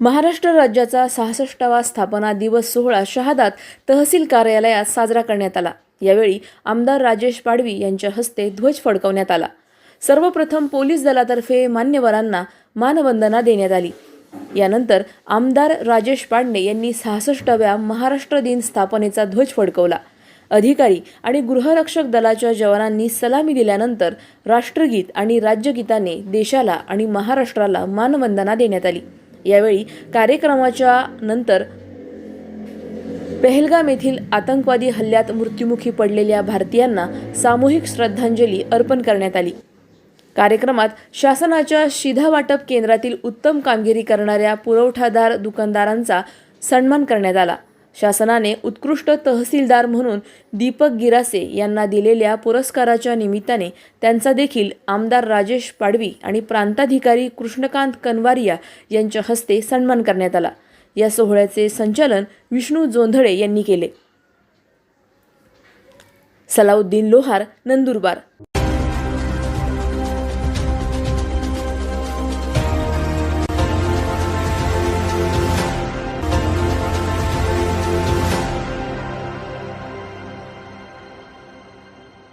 महाराष्ट्र राज्याचा सहासष्टावा स्थापना दिवस सोहळा शहादात तहसील कार्यालयात साजरा करण्यात आला. यावेळी आमदार राजेश पाडवी यांच्या हस्ते ध्वज फडकवण्यात आला. सर्वप्रथम पोलीस दलातर्फे मान्यवरांना मानवंदना देण्यात आली. यानंतर आमदार राजेश पांडे यांनी सहासष्टाव्या महाराष्ट्र दिन स्थापनेचा ध्वज फडकवला. अधिकारी आणि गृहरक्षक दलाच्या जवानांनी सलामी दिल्यानंतर राष्ट्रगीत आणि राज्यगीताने देशाला आणि महाराष्ट्राला मानवंदना देण्यात आली. यावेळी कार्यक्रमाच्या नंतर पहलगाम येथील आतंकवादी हल्ल्यात मृत्युमुखी पडलेल्या भारतीयांना सामूहिक श्रद्धांजली अर्पण करण्यात आली. कार्यक्रमात शासनाच्या शिधा वाटप केंद्रातील उत्तम कामगिरी करणाऱ्या पुरवठादार दुकानदारांचा सन्मान करण्यात आला. शासनाने उत्कृष्ट तहसीलदार म्हणून दीपक गिरासे यांना दिलेल्या पुरस्काराच्या निमित्ताने त्यांचा देखील आमदार राजेश पाडवी आणि प्रांताधिकारी कृष्णकांत कनवारिया यांच्या हस्ते सन्मान करण्यात आला. या सोहळ्याचे संचालन विष्णू जोंधळे यांनी केले. सलाउद्दीन लोहार नंदुरबार.